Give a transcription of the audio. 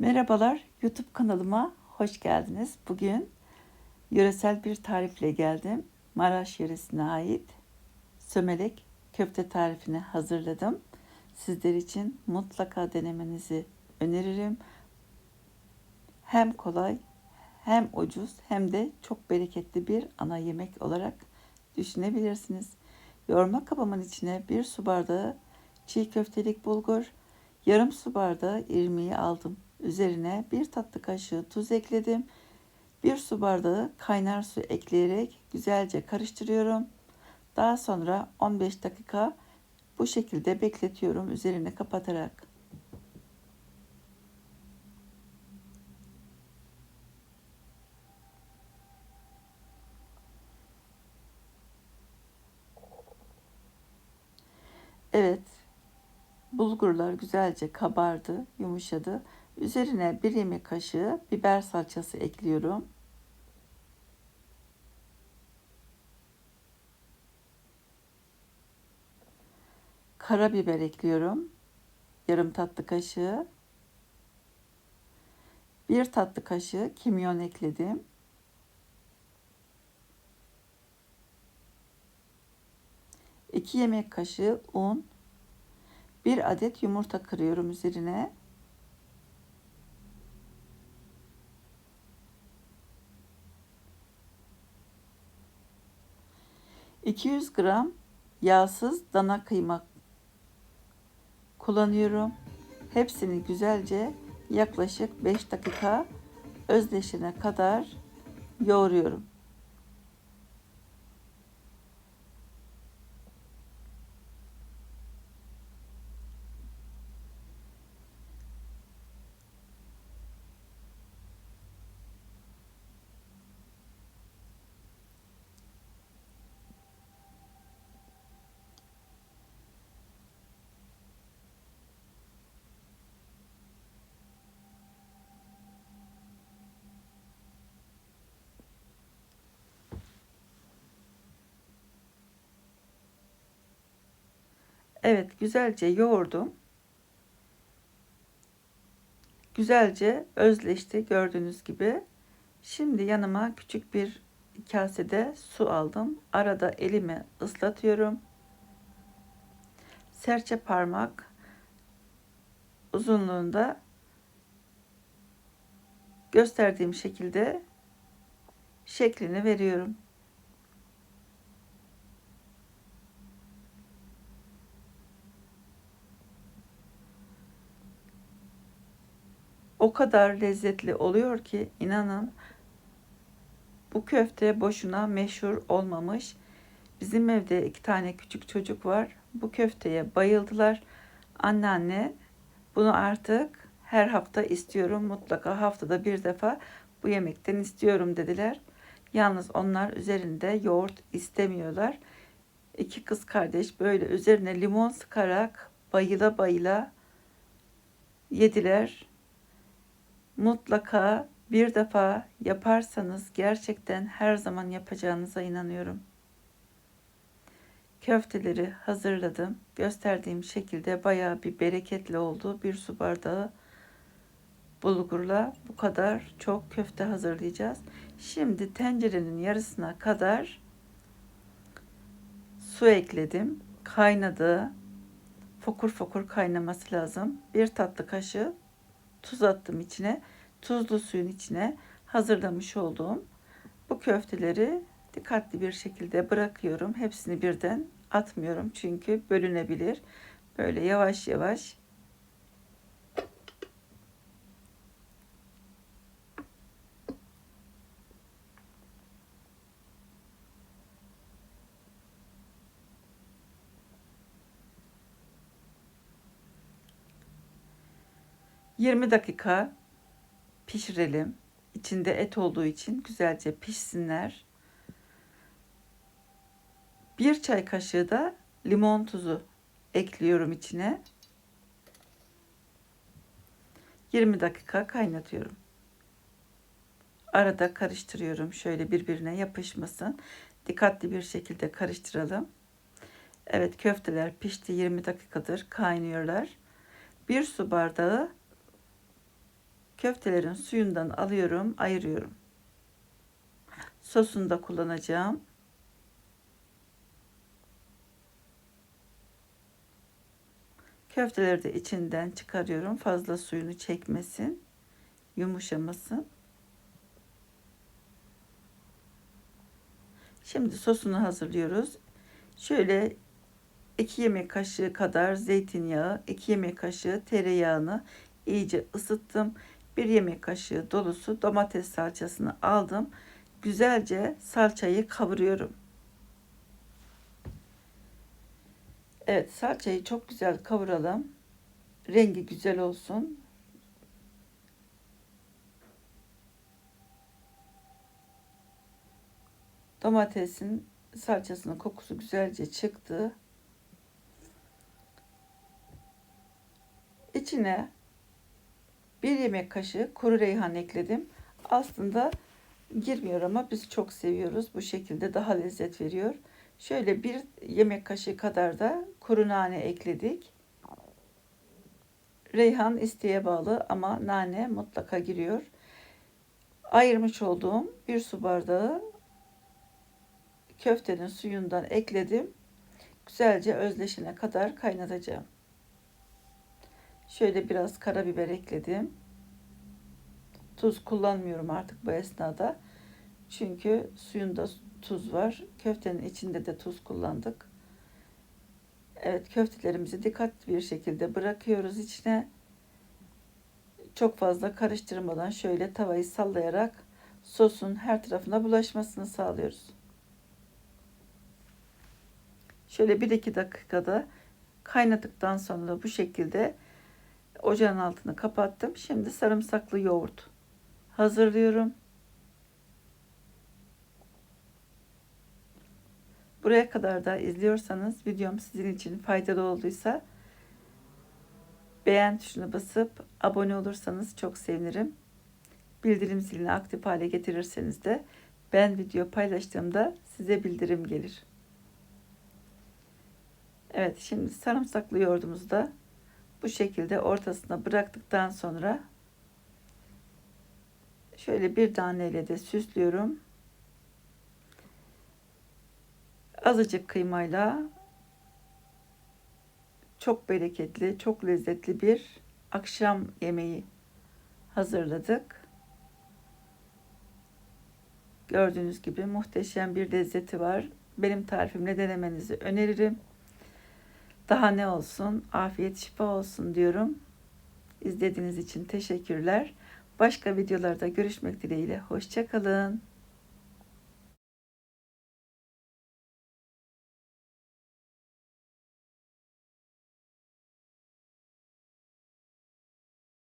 Merhabalar, YouTube kanalıma hoş geldiniz. Bugün yöresel bir tarifle geldim. Maraş yöresine ait sömelek köfte tarifini hazırladım. Sizler için mutlaka denemenizi öneririm. Hem kolay, hem ucuz, hem de çok bereketli bir ana yemek olarak düşünebilirsiniz. Yoğurma kabımın içine bir su bardağı çiğ köftelik bulgur, yarım su bardağı irmiği aldım. Üzerine bir tatlı kaşığı tuz ekledim. Bir su bardağı kaynar su ekleyerek güzelce karıştırıyorum. Daha sonra 15 dakika bu şekilde bekletiyorum üzerine kapatarak. Evet, bulgurlar güzelce kabardı, yumuşadı. Üzerine bir yemek kaşığı biber salçası ekliyorum. Karabiber ekliyorum. Yarım tatlı kaşığı. Bir tatlı kaşığı kimyon ekledim. İki yemek kaşığı un. Bir adet yumurta kırıyorum üzerine. 200 gram yağsız dana kıyma kullanıyorum. Hepsini güzelce yaklaşık 5 dakika özleşene kadar yoğuruyorum. Evet güzelce yoğurdum. Güzelce özleşti gördüğünüz gibi. Şimdi yanıma küçük bir kasede su aldım. Arada elimi ıslatıyorum. Serçe parmak uzunluğunda gösterdiğim şekilde şeklini veriyorum. Kadar lezzetli oluyor ki inanın bu köfte boşuna meşhur olmamış. Bizim evde iki tane küçük çocuk var. Bu köfteye bayıldılar. Anneanne bunu artık her hafta istiyorum. Mutlaka haftada bir defa bu yemekten istiyorum dediler. Yalnız onlar üzerinde yoğurt istemiyorlar. İki kız kardeş böyle üzerine limon sıkarak bayıla bayıla yediler mutlaka bir defa yaparsanız gerçekten her zaman yapacağınıza inanıyorum. Köfteleri hazırladım. Gösterdiğim şekilde bayağı bir bereketli oldu. Bir su bardağı bulgurla bu kadar çok köfte hazırlayacağız. Şimdi tencerenin yarısına kadar su ekledim. Kaynadı. Fokur fokur kaynaması lazım. Bir tatlı kaşığı tuz attım içine. Tuzlu suyun içine hazırlamış olduğum bu köfteleri dikkatli bir şekilde bırakıyorum. Hepsini birden atmıyorum çünkü bölünebilir. Böyle yavaş yavaş Yirmi dakika pişirelim. İçinde et olduğu için güzelce pişsinler. Bir çay kaşığı da limon tuzu ekliyorum içine. 20 dakika kaynatıyorum. Arada karıştırıyorum şöyle birbirine yapışmasın. Dikkatli bir şekilde karıştıralım. Evet köfteler pişti 20 dakikadır kaynıyorlar. Bir su bardağı Köftelerin suyundan alıyorum, ayırıyorum. Sosunu da kullanacağım. Köfteleri de içinden çıkarıyorum. Fazla suyunu çekmesin. Yumuşamasın. Şimdi sosunu hazırlıyoruz. Şöyle 2 yemek kaşığı kadar zeytinyağı, 2 yemek kaşığı tereyağını iyice ısıttım. 1 yemek kaşığı dolusu domates salçasını aldım. Güzelce salçayı kavuruyorum. Evet salçayı çok güzel kavuralım. Rengi güzel olsun. Domatesin salçasının kokusu güzelce çıktı. İçine bir yemek kaşığı kuru reyhan ekledim. Aslında girmiyor ama biz çok seviyoruz. Bu şekilde daha lezzet veriyor. Şöyle bir yemek kaşığı kadar da kuru nane ekledik. Reyhan isteğe bağlı ama nane mutlaka giriyor. Ayırmış olduğum bir su bardağı köftenin suyundan ekledim. Güzelce özleşene kadar kaynatacağım. Şöyle biraz karabiber ekledim. Tuz kullanmıyorum artık bu esnada. Çünkü suyunda tuz var. Köftenin içinde de tuz kullandık. Evet köftelerimizi dikkatli bir şekilde bırakıyoruz içine. Çok fazla karıştırmadan şöyle tavayı sallayarak sosun her tarafına bulaşmasını sağlıyoruz. Şöyle 1-2 dakikada kaynadıktan sonra bu şekilde ocağın altını kapattım. Şimdi sarımsaklı yoğurt hazırlıyorum. Buraya kadar da izliyorsanız videom sizin için faydalı olduysa beğen tuşuna basıp abone olursanız çok sevinirim. Bildirim zilini aktif hale getirirseniz de ben video paylaştığımda size bildirim gelir. Evet şimdi sarımsaklı yoğurdumuzu da bu şekilde ortasına bıraktıktan sonra şöyle bir taneyle de süslüyorum. Azıcık kıymayla çok bereketli, çok lezzetli bir akşam yemeği hazırladık. Gördüğünüz gibi muhteşem bir lezzeti var. Benim tarifimle denemenizi öneririm. Daha ne olsun? Afiyet şifa olsun diyorum. İzlediğiniz için teşekkürler. Başka videolarda görüşmek dileğiyle. Hoşçakalın.